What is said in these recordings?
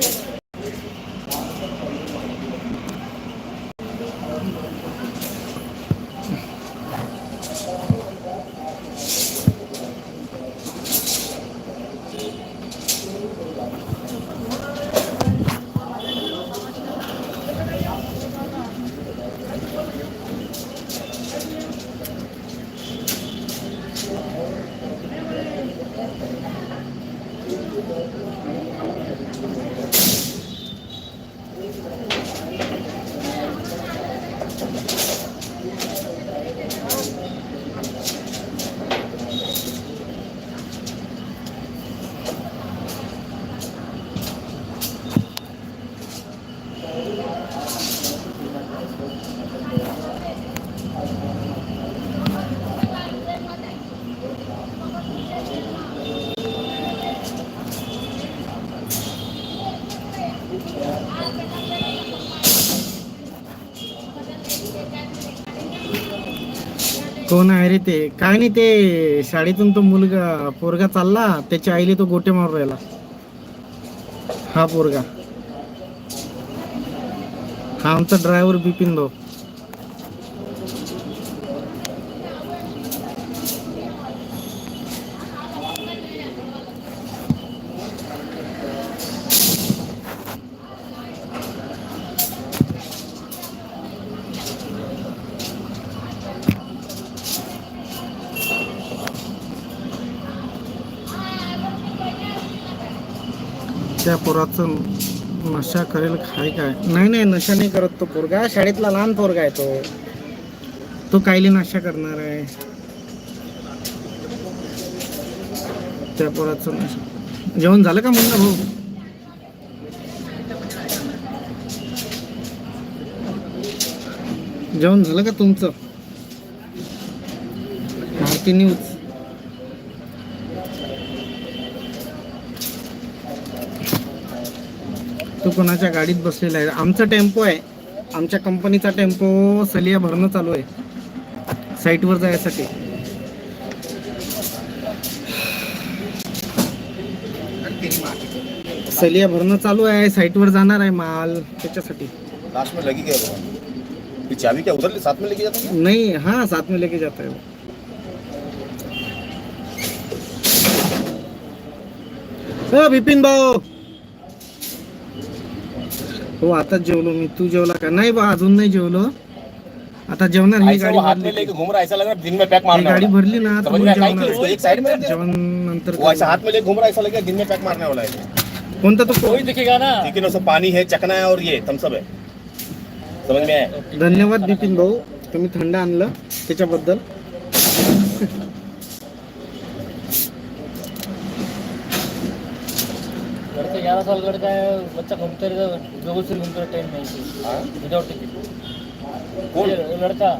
Bye. कोण आहे रे ते? काय नाही ते शाळेतून तो मुलगा पोरगा चालला त्याच्या आईले तो गोटे मारून राहिला. हा पोरगा. हा आमचा ड्रायव्हर बिपिन भाऊ. त्या पोराचं नशा करेल काय काय? नाही नाही नशा नाही करत तो पोरगा. शाळेतला लहान पोरगा आहे तो. तो कायली नशा करणार आहे? त्या पोराचं नशा. जेवण झालं का म्हणलं भाऊ? जेवण झालं का तुमचं? भारती तो कोणाच्या गाडीत बसलेला आहे. आमचा टेम्पो आहे. आमच्या कंपनीचा टेम्पो सलिया भरणं चालू आहे. साईटवर जायसाठी. सलिया भरणं चालू आहे. साईटवर जाणार आहे माल त्याच्यासाठी. लास्ट में लगी क्या वो ये चाबी क्या उधर साथ में लेके जाता है नहीं हाँ साथ में लेके जाता है वो हो बिपिन भाऊ हो आता जेवलो मी. तू जेवला का? नाही बा अजून नाही जेवलो. आता जेवणार मी ऐसा गाडी वो हाथ में भरली लेके घूम रहा है ऐसा लग रहा है दिन में पैक ही मारने गाडी वाला भरली ना तर समझ मग में आया? जेवणार. उसको एक साइड में रख दे। जेवण नंतर वो ऐसा करू. हाथ में लेके घूम रहा है ऐसा लग रहा है दिन में पैक मारने वाला है कोणता तो कोई दिखेगा ना लेकिन उसमें पानी है चकना है और ये थम्स अप है समझ में आया धन्यवाद बिपिन भाऊ. तुम्ही थंड आणलं त्याच्याबद्दल. घर से ग्यारह साल लड़का है बच्चा घूमते रहता बेगूसराय घूमते रहता ट्रेन में हाँ? विदाउट टिकट कौन? ये लड़का.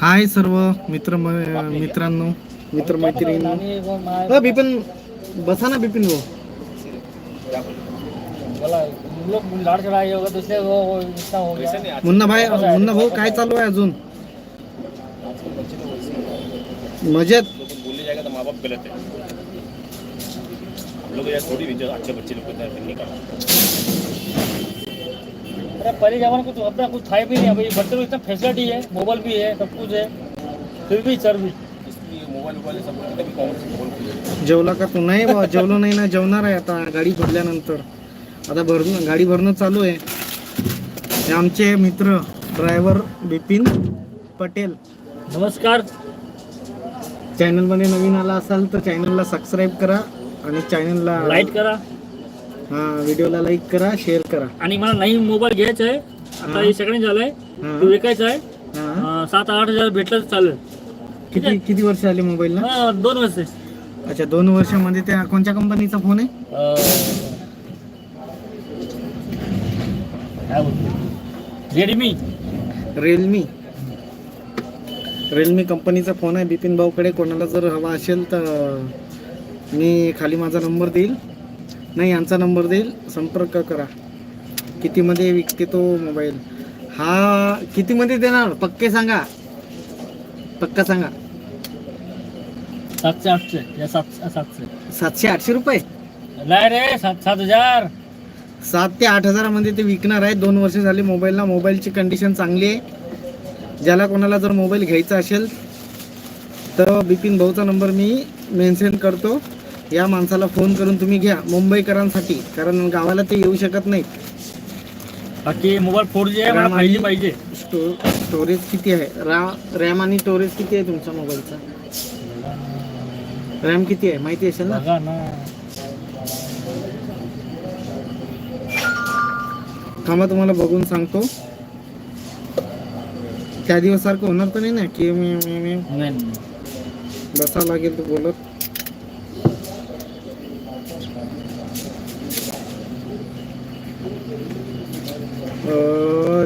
हाय सर्व मित्र मित्रांनो मित्र मैत्रिणी बिपिन बसा ना बिपिन भाऊ. बोला हम लोग लाड़ चढ़ाई होगा तो इसलिए वो वो इतना हो वैसे गया नहीं मुन्ना भाई मुन्ना भाऊ काय चालू आहे अजून? मजेत लोग को बोलने जाएगा तो माँ बाप गलत है लोग यार थोड़ी भी जो अच्छे बच्चे लोग को दिन निकाला अरे पहले जमाने कुछ अपना कुछ था भी नहीं अभी बच्चे को इतना फैसिलिटी है मोबाइल भी है सब कुछ है। फिर भी सर भी। जेवला का तू नाही बा जेवलो नाही ना जेवणार आहे आता गाडी भरल्यानंतर. आता भरणं गाडी भरणं चालू आहे. हे आमचे मित्र ड्रायव्हर बिपिन पटेल. नमस्कार। चॅनलमध्ये नवीन आला असाल तर चॅनलला सबस्क्राईब करा. आणि चॅनलला लाइट करा. हा व्हिडिओला लाईक करा शेअर करा. आणि मला नवीन मोबाईल घ्यायचा आहे. आता हे सेकंड झालंय. हा. तो विकायचा आहे. हा. अं, सात आठ हजार भेटलं तर चालेल. किती किती वर्ष आले मोबाईलला हा, दोन वर्ष. अच्छा दोन वर्षामध्ये त्या कोणत्या कंपनीचा फोन आहे? रेडमी रिअलमी रिअलमी कंपनीचा फोन आहे. बिपिन भाऊकडे कोणाला जर हवा असेल तर मी खाली माझा नंबर देईल. नाही यांचा नंबर देईल. संपर्क करा. कितीमध्ये विकते तो मोबाईल? हा कितीमध्ये देणार? पक्के सांगा. पक्का सांगा. सातशे आठशे. या सात सातशे. सातशे आठशे रुपये? नाही रे सात सात हजार. सात ते आठ हजारामध्ये ते विकणार आहे. दोन वर्ष झाले मोबाईलला. मोबाईलची कंडिशन चांगली आहे. ज्याला कोणाला जर मोबाईल घ्यायचा असेल तर बिपिन भाऊचा नंबर मी मेन्शन करतो. या माणसाला फोन करून तुम्ही घ्या मुंबईकरांसाठी कारण गावाला ते येऊ शकत नाहीत. बाकी मोबाईल फोर जी आहे पाहिजे. स्टो स्टोरेज किती आहे? रा रॅम आणि स्टोरेज किती आहे तुमच्या मोबाईलचा? रॅम किती आहे? माहिती असेल ना? थांबा तुम्हाला बघून सांगतो. त्या दिवस सारखं होणार तर नाही ना? की मी मी- मी नाही नाही. बसा लागेल तू बोलत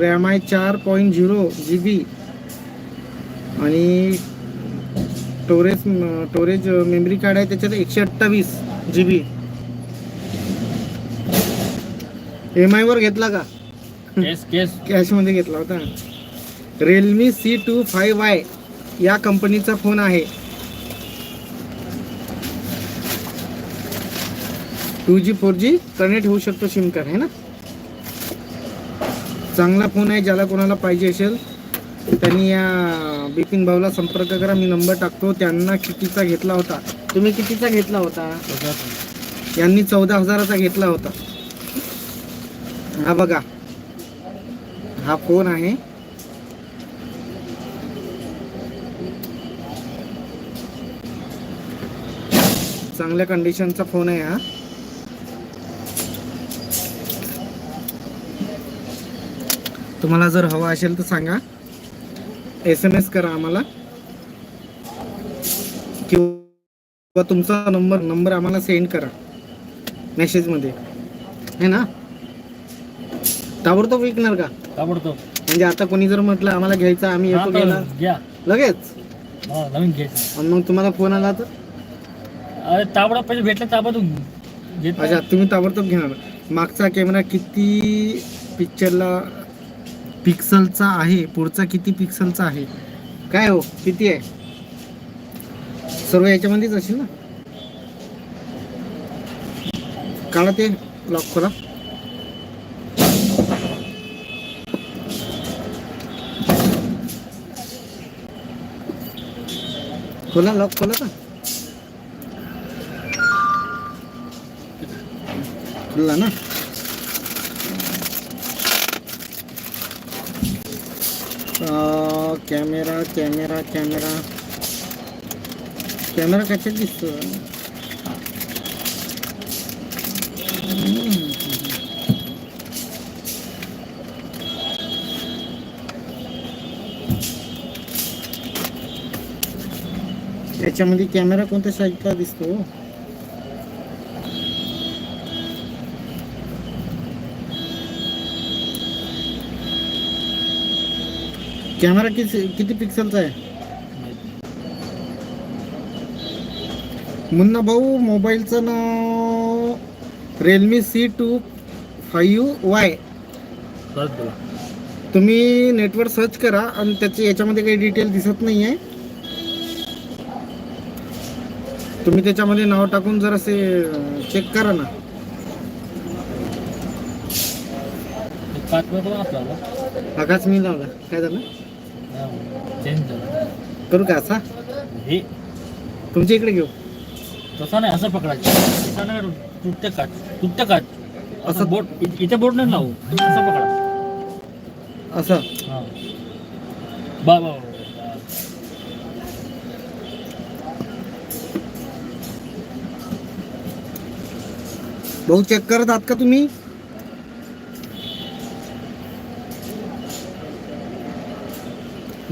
रॅम आहे चार पॉईंट झिरो जी बी आणि स्टोरेज स्टोरेज मेमरी कार्ड आहे त्याच्यात एकशे अठ्ठावीस जी बी. एम आयवर घेतला का? कॅशमध्ये घेतला होता. Realme C two five Y या कंपनीचा फोन आहे. Two G four G connect होऊ शकतो सिम कार्ड आहे ना? चांगला फोन आहे ज्याला कोणाला पाहिजे असेल त्यांनी या बिपिन भाऊला संपर्क करा. मी नंबर टाकतो. त्यांना कितीचा घेतला होता? तुम्ही कितीचा घेतला होता? यांनी चौदा हजाराचा घेतला होता. हा बघा. हा फोन आहे. चांगल्या कंडिशनचा फोन आहे हा. तुम्हाला जर हवा असेल तर सांगा. एस एम एस करा आम्हाला. किंवा तुमचा नंबर नंबर आम्हाला सेंड करा. मेसेजमध्ये है ना? ताबडतोब विकणार का? ताबडतोब. म्हणजे आता कोणी जर म्हटलं आम्हाला घ्यायचं आम्ही येतो घ्यायला. घ्या. लगेच. हा, नवीन घ्यायचं. आणि मग तुम्हाला फोन आला तर? अरे ताबडा पहिले भेटलं ताबडतोब घेत. अच्छा तुम्ही ताबडतोब घेणार. मागचा कॅमेरा किती पिक्चरला पिक्सलचा आहे पुढचा किती पिक्सलचा आहे? काय हो किती आहे? सर्व याच्यामध्येच असेल ना? काढा ते लॉक करा. खोला लॉक खोला का? खुल्ला ना? Camera camera camera. कॅमेरा कशात दिसतो त्याच्यामध्ये याच्यामध्ये कॅमेरा कोणत्या साईजचा दिसतो? कॅमेरा किती किती पिक्सलचा आहे? मुन्ना भाऊ मोबाईलचं नाव Realme C two five Y तुम्ही नेटवर सर्च करा आणि त्याचे याच्यामध्ये काही डिटेल दिसत नाही आहे तुम्ही त्याच्यामध्ये नाव टाकून जर असे चेक करा ना. आकाश मी लावला काय झालं? चेंज करू का असा? हे. तुमच्या इकडे घेऊ. तसा नाही असं पकडायचं. तुटते काट तुटते काट असं- बोट इथे बोट नाही लावू. असं पकडा. असं. हा. बा, बा. भाऊ चेक करत आहात का तुम्ही?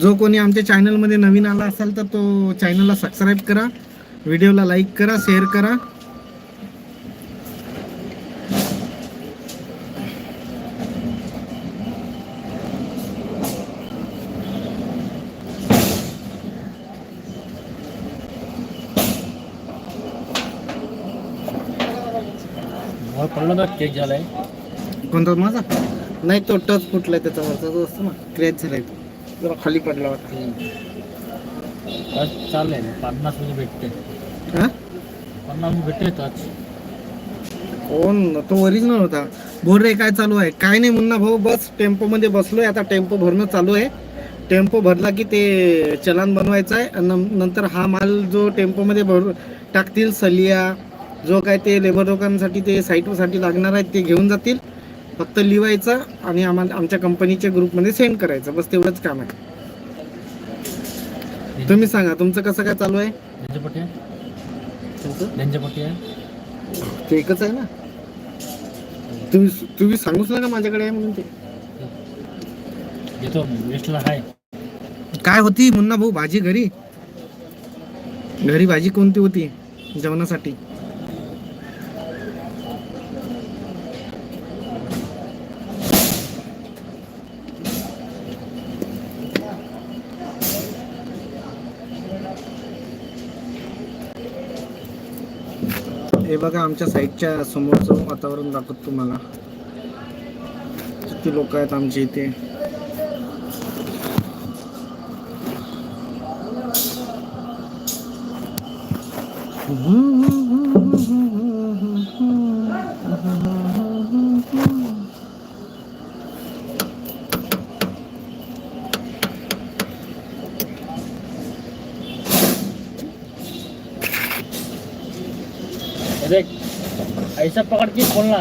जो कोणी आमच्या चॅनलमध्ये नवीन आला असाल तर तो चॅनलला सबस्क्राईब करा. व्हिडिओला लाईक करा शेअर करा. केक झालाय. कोणता? माझा? नाही तो टच फुटलाय त्याचा वरचा जो असतो ना क्रॅच झालाय. तो. जरा खाली पडला वाटतं. आज चालेल पन्नासमध्ये भेटते. हा? पन्नास आज. कोण? तो ओरिजिनल होता. बोल रे काय चालू आहे? काय नाही मुन्ना भाऊ बस टेम्पो मध्ये बसलोय. आता टेम्पो भरणं चालू आहे. टेम्पो भरला की ते चलान बनवायचं आहे. नंतर हा माल जो टेम्पो मध्ये भर टाकतील सलिया जो काय ते लेबर लोकांसाठी ते साईटसाठी लागणार आहे ते घेऊन जातील. फक्त लिवायचं आणि आम्हाला आमच्या कंपनीच्या ग्रुपमध्ये सेंड करायचं. बस तेवढंच काम आहे. तुम्ही सांगा तुमचं कसं काय चालू आहे? ते एकच आहे ना? तुम्ही तुम्ही सांगूच नका माझ्याकडे आहे म्हणून ते. काय होती मुन्ना भाऊ भाजी घरी? घरी भाजी कोणती होती जेवणासाठी? बघा आमच्या साईडच्या समोरचं वातावरण दाखवत तुम्हाला. किती लोक आहेत आमच्या इथे. हम्म. ऐसा पकड़ के खोलना।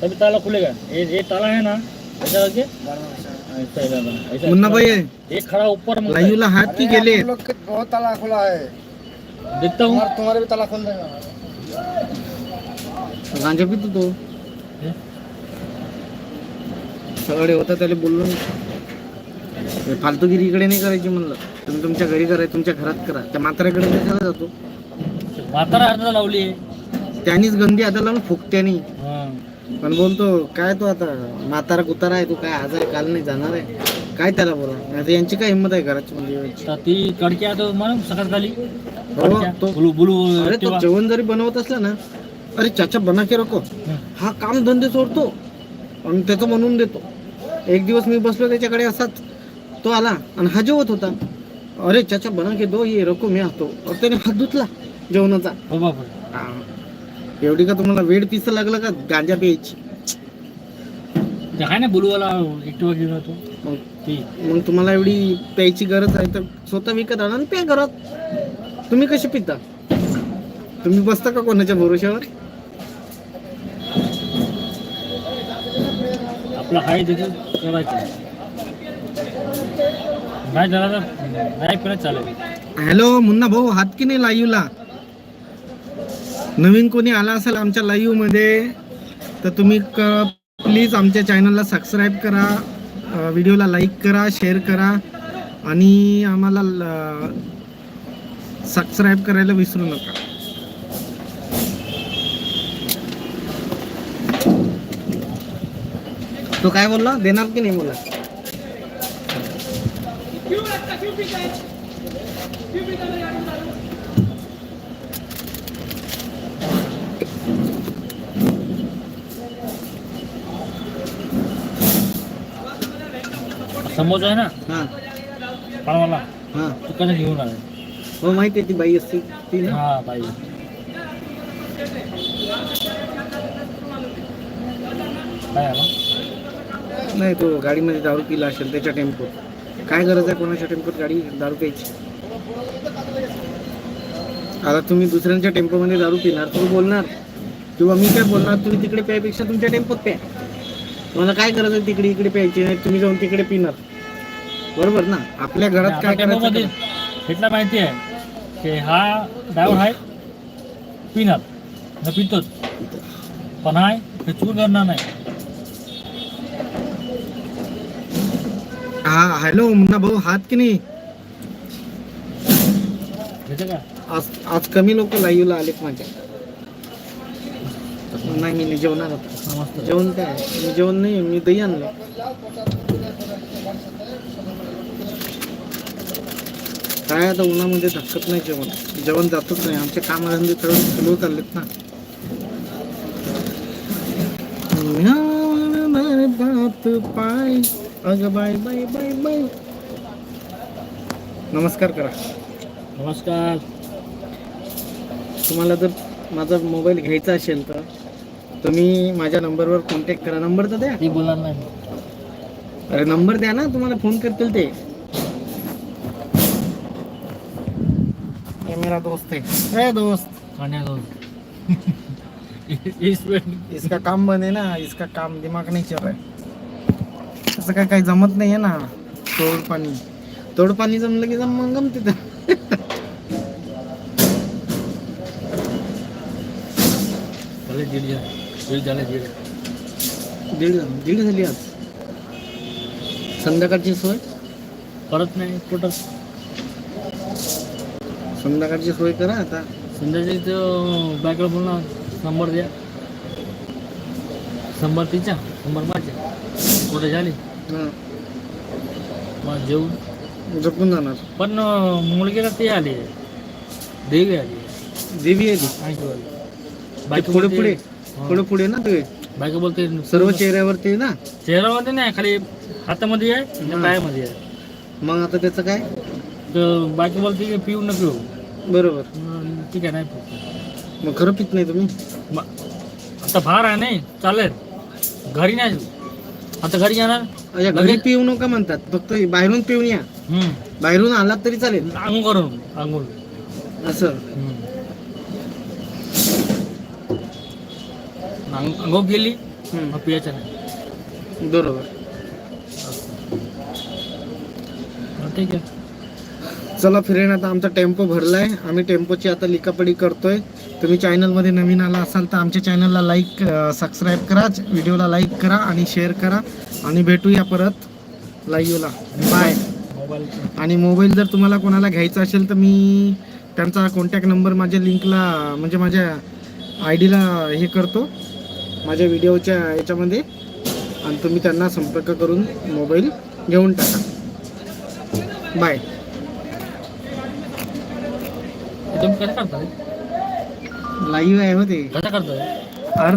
तभी ताला खुलेगा। ये ये ताला है ना? ऐसा करके? ऐसा ऐसा बना, ऐसा मुन्ना भाई एक खड़ा ऊपर है। लाईव्हला हात की गेले। हम लोग के बहुत ताला खुला है। देखता हूँ। तुम्हारे तुम्हारे भी ताला खुल जाएगा गांजा पितो तो हे? सगळे होता त्याला बोललो. हे फालतूगिरी इकडे नाही करायची म्हणलं. तुम्ही तुमच्या घरी करा तुमच्या घरात करा. त्या म्हाताऱ्याकडे कशाला जातो. म्हातारा हाताला लावली आहे. त्यानीच गंदी आता लावून फुकत्यानी. पण बोलतो काय तो आता म्हातारा कुतारा आहे तू काय आजारी काल नाही जाणार आहे. काय त्याला बोला नाही तर यांची काय हिंमत आहे घराची म्हणजे? तर ती कडक्या तो म्हणून सकाळ झाली हो, तो- बुलू बुलू अरे तो. जेवण जरी बनवत असला ना अरे चाचा बना के रको हं. काम धंदे सोडतो. आणि त्याचं बनवून देतो. एक दिवस मी बसलो त्याच्याकडे असाच तो आला आणि हा जेवत होता. अरे चाचा बना के दो ये रको मी आतो और त्याने हात धुतला जेवणाचा. हो बापरे. हा. एवढी का तुम्हाला वेळ पिस लागलं का गांजा प्यायची? आहे ना बुलूवाला एक्टिवा घेऊन येतो मग ती. मग तुम्हाला एवढी प्यायची गरज आहे तर स्वतः विकत आणा आणि प्या घरात. तुम्ही कशी पिता? तुम्ही बसता का कोणाच्या भरोश्यावर? आपला हाय देखील करायचं. नाही झाला तर नाही पिला चालेल. हॅलो मुन्ना भाऊ हात की नाही लाईव्हला नवीन कोणी आला असेल आमच्या लाईव्हमध्ये तर तुम्ही प्लीज आमच्या चॅनलला सबस्क्राईब करा व्हिडिओला लाईक करा शेअर करा आणि आम्हाला सबस्क्राईब करायला विसरू नका. तो काय बोलला? देणार की नाही बोला समोसा आहे ना? हां. हां. तो कसं घेऊन आला? हो माहिती आहे ती बाई असते. ती ना? हा बाई. काय आला? नाही तो गाडीमध्ये दारू पिला असेल त्याच्या टेम्पोत. काय गरज आहे कोणाच्या टेम्पोत गाडी दारू प्यायची? आता तुम्ही दुसऱ्यांच्या टेम्पोमध्ये दारू पिणार तुम्ही बोलणार. किंवा मी काय बोलणार तुम्ही तिकडे प्यायपेक्षा तुमच्या टेम्पोत प्या. तुम्हाला काय आहे? तिकडे इकडे प्यायची नाही तुम्ही जाऊन तिकडे पिणार. बरोबर ना? आपल्या घरात काय करायचं माहिती आहे की हा ड्रायव्हर आहे पिणार. न पितोच. पण हाय हे चूक करणार नाही. हा हॅलो मुन्ना भाऊ हात की नाही? का? आज आज कमी लोक लाईव्हला आलेत माझ्या. नाही मी जेवणार आता. मस्त जेवण काय? मी जेवण नाही मी दही आणलं. काय आता उन्हामध्ये धक्कत नाही जेवण. जेवण जातच नाही. आमचे कामधंदे थोडे स्लो चाललेत ना. बात पाय. अग बाय बाय बाय बाय. नमस्कार करा. नमस्कार. तुम्हाला जर माझा मोबाईल घ्यायचा असेल तर? तुम्ही माझ्या नंबरवर कॉन्टॅक्ट करा. नंबर तर द्या. ती बोलणार नाही. अरे नंबर द्या ना तुम्हाला फोन करतील ते. ये मेरा दोस्त है ए दोस्त खाण्या इसमें इसका काम बने ना इसका काम दिमाग नहीं चल रहा है। असं काय काही जमत नाही आहे ना तोड पाणी तोड पाणी जमलं की जम मग गमते तर दीड झाले दीड झाले दीड दीड दीड झाली आज. संध्याकाळची सोय? परत नाही कुठं? संध्याकाळची सोय करा आता. संध्याकाळी बॅकला बोलणार शंभर द्या. शंभर तिच्या शंभर माझ्या. कुठे झाली? हं, मग जेवून. झोपून जाणार. पण अं, मुलगीला ते आली. देवी आली. देवी आहे ती. ऐंशी वाली. ते पुढे पुढे. हा. पुढे पुढे ना ते बायको बोलते सर्व चेहऱ्यावरती ना? चेहऱ्यामध्ये नाही खाली हातामध्ये आहे आणि. पायामध्ये आहे. मग आता त्याचं काय? तर बायको बोलते की पिऊ न पिऊ बरोबर. मग ठीक आहे नाही पिऊ. मग खरं पित नाही तुम्ही? मग आता फार आहे नाही चालेल. घरी नाही आता घरी जाणार. अच्छा घरी पिऊ नका म्हणतात. फक्त बाहेरून पिऊन या. हम्म. बाहेरून आलात तरी चालेल. आंघोळ करून आंघोळ. असं. हम्म. हं, मग पियाचं नाही. बरोबर. मग ठीक आहे. चला फिरेन आता आमचा टेम्पो भरलाय. आम्ही टेम्पोची आता लिकापडी करतोय. तुम्ही चॅनलमध्ये नवीन आला असाल तर आमच्या चॅनलला लाईक सबस्क्राईब करा व्हिडिओला लाईक करा आणि शेअर करा. आणि भेटूया परत लाईव्हला बाय मोबाईल आणि मोबाईल जर तुम्हाला कोणाला घ्यायचा असेल तर मी त्यांचा कॉन्टॅक्ट नंबर माझ्या लिंकला म्हणजे माझ्या आय डीला हे करतो. माझ्या व्हिडिओच्या याच्यामध्ये. आणि तुम्ही त्यांना संपर्क करून मोबाईल घेऊन टाका. बाय लाईव्ह आहे हो ते. कसं करताय अर्ध